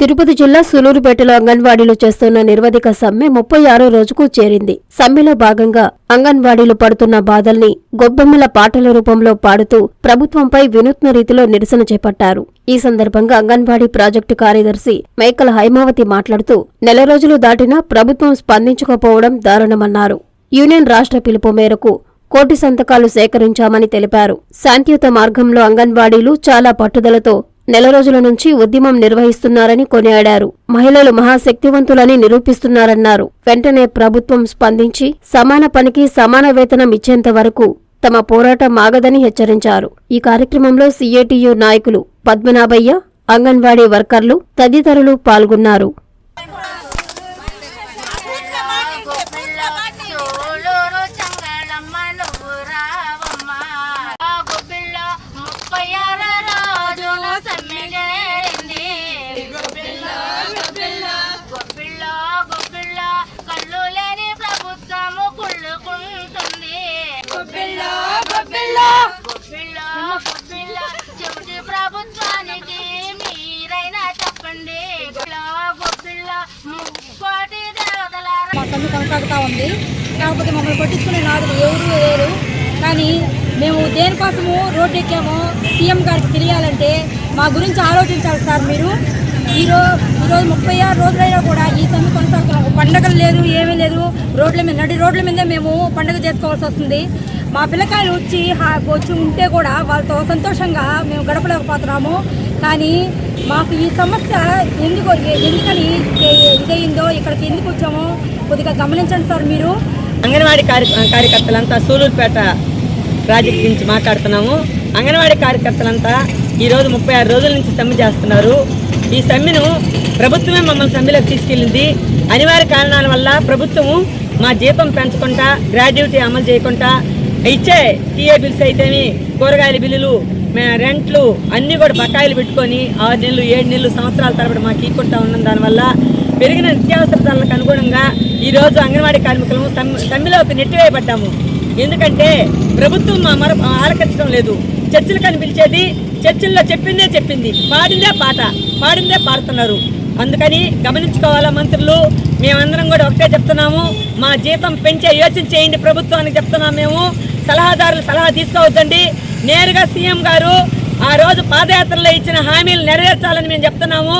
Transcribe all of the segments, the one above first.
తిరుపతి జిల్లా సులూరుపేటలో అంగన్వాడీలు చేస్తున్న నిర్వధిక సమ్మె ముప్పై ఆరో రోజుకు చేరింది. సమ్మెలో భాగంగా అంగన్వాడీలు పడుతున్న బాధల్ని గొబ్బెమ్మల పాటల రూపంలో పాడుతూ ప్రభుత్వంపై వినూత్న రీతిలో నిరసన చేపట్టారు. ఈ సందర్భంగా అంగన్వాడీ ప్రాజెక్టు కార్యదర్శి మేకల హైమావతి మాట్లాడుతూ నెల రోజులు దాటినా ప్రభుత్వం స్పందించకపోవడం దారుణమన్నారు. యూనియన్ రాష్ట్ర పిలుపు మేరకు కోటి సంతకాలు సేకరించామని తెలిపారు. శాంతియుత మార్గంలో అంగన్వాడీలు చాలా పట్టుదలతో నెల రోజుల నుంచి ఉద్యమం నిర్వహిస్తున్నారని కొనియాడారు. మహిళలు మహాశక్తివంతులని నిరూపిస్తున్నారన్నారు. వెంటనే ప్రభుత్వం స్పందించి సమాన పనికి సమాన వేతనం ఇచ్చేంత వరకు తమ పోరాటం ఆగదని హెచ్చరించారు. ఈ కార్యక్రమంలో సీఏటీయూ నాయకులు పద్మనాభయ్య అంగన్వాడీ వర్కర్లు తదితరులు పాల్గొన్నారు. సమ్మె కొనసాగుతూ ఉంది. కాకపోతే మమ్మల్ని పట్టించుకునే నాదులు ఎవరు లేరు. కానీ మేము దేనికోసము రోడ్డు ఎక్కామో సీఎం గారికి తెలియాలంటే మా గురించి ఆలోచించాలి సార్ మీరు. ఈరోజు ఈరోజు ముప్పై ఆరు రోజులైనా కూడా ఈ సమ్మె కొనసాగుతున్నాం పండగలు లేదు ఏమీ లేదు. రోడ్ల మీద నడి రోడ్ల మీదే మేము పండగ చేసుకోవాల్సి వస్తుంది. మా పిల్లకాయలు వచ్చి వచ్చి ఉంటే కూడా వాళ్ళతో సంతోషంగా మేము గడపలేకపోతున్నాము. కానీ మాకు ఈ సమస్య ఎందుకు ఎందుకని ఇదే- ఇదయిందో ఇక్కడికి ఎందుకు వచ్చామో కొద్దిగా గమనించండి సార్ మీరు. అంగన్వాడీ కార్య కార్యకర్తలంతా సూలూరుపేట ప్రాజెక్ట్ నుంచి మాట్లాడుతున్నాము. అంగన్వాడీ కార్యకర్తలంతా ఈరోజు ముప్పై ఆరు రోజుల నుంచి సమ్మె చేస్తున్నారు. ఈ సమ్మెను ప్రభుత్వమే మమ్మల్ని సమ్మెలోకి తీసుకెళ్ళింది. అనివార్య కారణాల వల్ల ప్రభుత్వము మా జీతం పెంచకుండా గ్రాడ్యుయేటీ అమలు చేయకుండా ఇచ్చే టీఏ బిల్స్ అయితేమి కూరగాయల బిల్లులు రెంట్లు అన్నీ కూడా బకాయిలు పెట్టుకొని ఆరు నెలలు ఏడు నెలలు సంవత్సరాల తరబడి మాకు ఇక్కుంటా ఉన్నాం దానివల్ల పెరిగిన నిత్యావసర ధరలకు అనుగుణంగా ఈరోజు అంగన్వాడీ కార్మికులను సమ్మె సమ్మెలోకి నెట్టివేయబడ్డాము. ఎందుకంటే ప్రభుత్వం మా మర ఆలకించడం లేదు. చర్చలు కనిపించేది చర్చల్లో చెప్పిందే చెప్పింది. పాడిందే పాట పాడిందే పాడుతున్నారు. అందుకని గమనించుకోవాలా మంత్రులు మేమందరం కూడా ఒకటే చెప్తున్నాము మా జీతం పెంచే యోచన చేయండి ప్రభుత్వానికి చెప్తున్నాం మేము. సలహాదారులు సలహా తీసుకోవద్దండి. నేరుగా సీఎం గారు ఆ రోజు పాదయాత్రలో ఇచ్చిన హామీలు నెరవేర్చాలని మేము చెప్తున్నాము.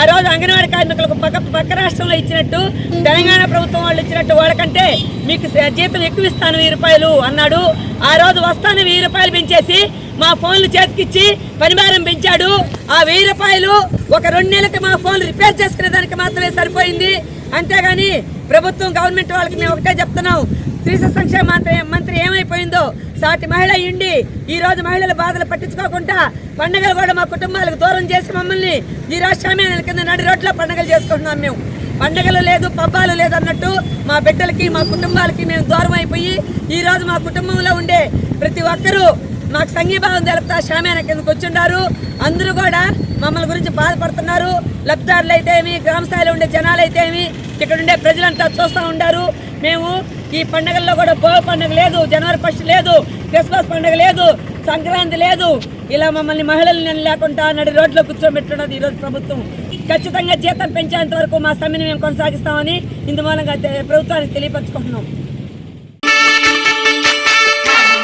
ఆ రోజు అంగన్వాడీ కార్మికులకు పక్క పక్క రాష్ట్రంలో ఇచ్చినట్టు తెలంగాణ ప్రభుత్వం వాళ్ళు ఇచ్చినట్టు వాళ్ళకంటే మీకు జీతం ఎక్కువ ఇస్తాను వెయ్యి రూపాయలు అన్నాడు. ఆ రోజు వస్తాను వెయ్యి రూపాయలు పెంచేసి మా ఫోన్లు చేతికిచ్చి పనిభారం పెంచాడు. ఆ వెయ్యి రూపాయలు ఒక రెండు నెలలకి మా ఫోన్లు రిపేర్ చేసుకునే దానికి మాత్రమే సరిపోయింది. అంతేగాని ప్రభుత్వం గవర్నమెంట్ వాళ్ళకి మేము ఒకటే చెప్తున్నాం. స్త్రీ సంక్షేమ మంత్రి మంత్రి ఏమైపోయిందో సాటి మహిళ ఇండి ఈ రోజు మహిళల బాధలు పట్టించుకోకుండా పండుగలు కూడా మా కుటుంబాలకు దూరం చేసి మమ్మల్ని ఈ రాష్ట్రమే కింద నడి రోడ్లో పండుగలు చేసుకుంటున్నాం మేము. పండుగలు లేదు పబ్బాలు లేదు అన్నట్టు మా బిడ్డలకి మా కుటుంబాలకి మేము దూరం అయిపోయి ఈరోజు మా కుటుంబంలో ఉండే ప్రతి ఒక్కరూ మాకు సంఘీభావం జరుపుతా షామేన కిందకు వచ్చిండారు. అందరూ కూడా మమ్మల్ని గురించి బాధపడుతున్నారు. లబ్ధిదారులు అయితే ఏమి గ్రామ స్థాయిలో ఉండే జనాలు అయితే ఏమి ఇక్కడ ఉండే ప్రజలంతా చూస్తూ ఉండారు. మేము ఈ పండుగల్లో కూడా భోగ పండుగ లేదు జనవరి ఫస్ట్ లేదు క్రిస్మస్ పండుగ లేదు సంక్రాంతి లేదు. ఇలా మమ్మల్ని మహిళలు లేకుండా నడి రోడ్లో కూర్చోబెట్టున్నది ఈరోజు ప్రభుత్వం. ఖచ్చితంగా జీతం పెంచేంత వరకు మా సమ్మెని మేము కొనసాగిస్తామని ఇందు మూలంగా ప్రభుత్వానికి తెలియపరచుకుంటున్నాం.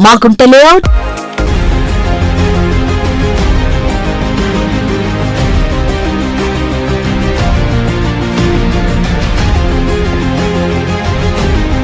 మాగుంట లేఅవుట్.